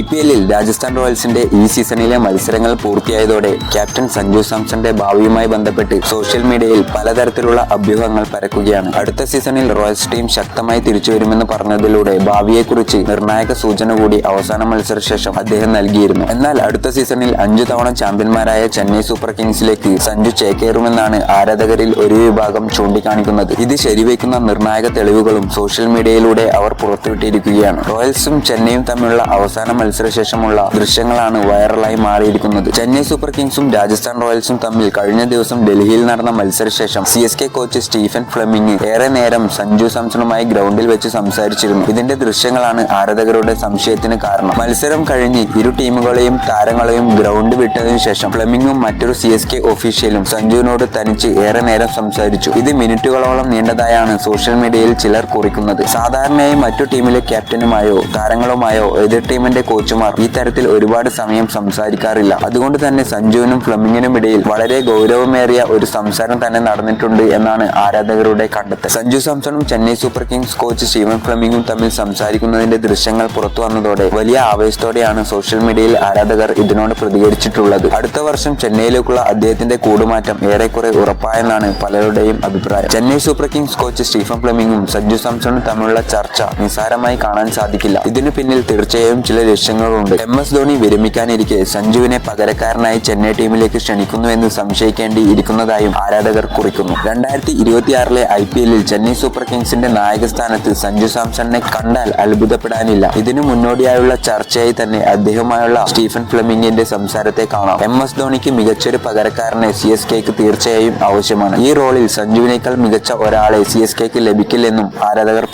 I P എല്ലിൽ രാജസ്ഥാൻ റോയൽസിന്റെ ഈ സീസണിലെ മത്സരങ്ങൾ പൂർത്തിയായതോടെ ക്യാപ്റ്റൻ സഞ്ജു സാംസന്റെ ഭാവിയുമായി ബന്ധപ്പെട്ട് സോഷ്യൽ മീഡിയയിൽ പലതരത്തിലുള്ള അഭ്യൂഹങ്ങൾ പരക്കുകയാണ്. അടുത്ത സീസണിൽ റോയൽസ് ടീം ശക്തമായി തിരിച്ചുവരുമെന്ന് പറഞ്ഞതിലൂടെ ഭാവിയെക്കുറിച്ച് നിർണായക സൂചന കൂടി അവസാന മത്സരശേഷം അദ്ദേഹം നൽകിയിരുന്നു. എന്നാൽ അടുത്ത സീസണിൽ അഞ്ചു തവണ ചാമ്പ്യന്മാരായ ചെന്നൈ സൂപ്പർ കിങ്സിലേക്ക് സഞ്ജു ചേക്കേറുമെന്നാണ് ആരാധകരിൽ ഒരു വിഭാഗം ചൂണ്ടിക്കാണിക്കുന്നത്. ഇത് ശരിവയ്ക്കുന്ന നിർണായക തെളിവുകളും സോഷ്യൽ മീഡിയയിലൂടെ അവർ പുറത്തുവിട്ടിരിക്കുകയാണ്. റോയൽസും ചെന്നൈയും തമ്മിലുള്ള അവസാന മത്സരശേഷമുള്ള ദൃശ്യങ്ങളാണ് വൈറലായി മാറിയിരിക്കുന്നത്. ചെന്നൈ സൂപ്പർ കിങ്സും രാജസ്ഥാൻ റോയൽസും തമ്മിൽ കഴിഞ്ഞ ദിവസം ഡൽഹിയിൽ നടന്ന മത്സരശേഷം C S K coach Stephen Fleming ഏറെ നേരം സഞ്ജു സാംസണുമായി ഗ്രൗണ്ടിൽ വെച്ച് സംസാരിച്ചിരുന്നു. ഇതിന്റെ ദൃശ്യങ്ങളാണ് ആരാധകരുടെ സംശയത്തിന് കാരണം. മത്സരം കഴിഞ്ഞ് ഇരു ടീമുകളെയും താരങ്ങളെയും ഗ്രൗണ്ട് വിട്ടതിനു ശേഷം ഫ്ലെമിംഗും മറ്റൊരു സി എസ് കെ ഒഫീഷ്യലും സഞ്ജുവിനോട് തനിച്ച് ഏറെ നേരം സംസാരിച്ചു. ഇത് മിനിറ്റുകളോളം നീണ്ടതായാണ് സോഷ്യൽ മീഡിയയിൽ ചിലർ കുറിക്കുന്നത്. സാധാരണയായി മറ്റു ടീമിലെ ക്യാപ്റ്റനുമായോ താരങ്ങളുമായോ എതിർ ടീമിന്റെ കോച്ചുമാർ ഈ തരത്തിൽ ഒരുപാട് സമയം സംസാരിക്കാറില്ല. അതുകൊണ്ട് തന്നെ സഞ്ജുവിനും ഫ്ലമിങ്ങിനും ഇടയിൽ വളരെ ഗൗരവമേറിയ ഒരു സംസാരം തന്നെ നടന്നിട്ടുണ്ട് എന്നാണ് ആരാധകരുടെ കണ്ടെത്തൽ. Sanju സാംസണും Chennai super kings coach Steven ഫ്ലമിങ്ങും തമ്മിൽ സംസാരിക്കുന്നതിന്റെ ദൃശ്യങ്ങൾ പുറത്തു വന്നതോടെ വലിയ ആവേശത്തോടെയാണ് സോഷ്യൽ മീഡിയയിൽ ആരാധകർ ഇതിനോട് പ്രതികരിച്ചിട്ടുള്ളത്. അടുത്ത വർഷം ചെന്നൈയിലേക്കുള്ള അദ്ദേഹത്തിന്റെ കൂടുമാറ്റം ഏറെക്കുറെ ഉറപ്പായെന്നാണ് പലരുടെയും അഭിപ്രായം. Chennai Super Kings coach Stephen ഫ്ലമിങ്ങും Sanju സാംസണും തമ്മിലുള്ള ചർച്ച നിസ്സാരമായി കാണാൻ സാധിക്കില്ല. ഇതിനു പിന്നിൽ തീർച്ചയായും ചില ലക്ഷ്യങ്ങളുണ്ട് എം എസ് ധോണി വിരമിക്കാനിരിക്കെ സഞ്ജുവിനെ പകരക്കാരനായി ചെന്നൈ ടീമിലേക്ക് ക്ഷണിക്കുന്നുവെന്ന് സംശയിക്കേണ്ടി ഇരിക്കുന്നതായും ആരാധകർ കുറിക്കുന്നു. രണ്ടായിരത്തി ഇരുപത്തിയാറിലെ ഐ പി എല്ലിൽ ചെന്നൈ സൂപ്പർ കിങ്സിന്റെ നായക സ്ഥാനത്ത് സഞ്ജു സാംസണിനെ കണ്ടാൽ അത്ഭുതപ്പെടാനില്ല. ഇതിനു മുന്നോടിയായുള്ള ചർച്ചയായി തന്നെ അദ്ദേഹമായുള്ള സ്റ്റീഫൻ ഫ്ലെമിംഗിന്റെ സംസാരത്തെ കാണാം. എം എസ് ധോണിക്ക് മികച്ചൊരു പകരക്കാരനെ സി എസ് കെക്ക് തീർച്ചയായും ആവശ്യമാണ്. ഈ റോളിൽ സഞ്ജുവിനേക്കാൾ മികച്ച ഒരാളെ സി എസ് കെക്ക് ലഭിക്കില്ലെന്നും ആരാധകർ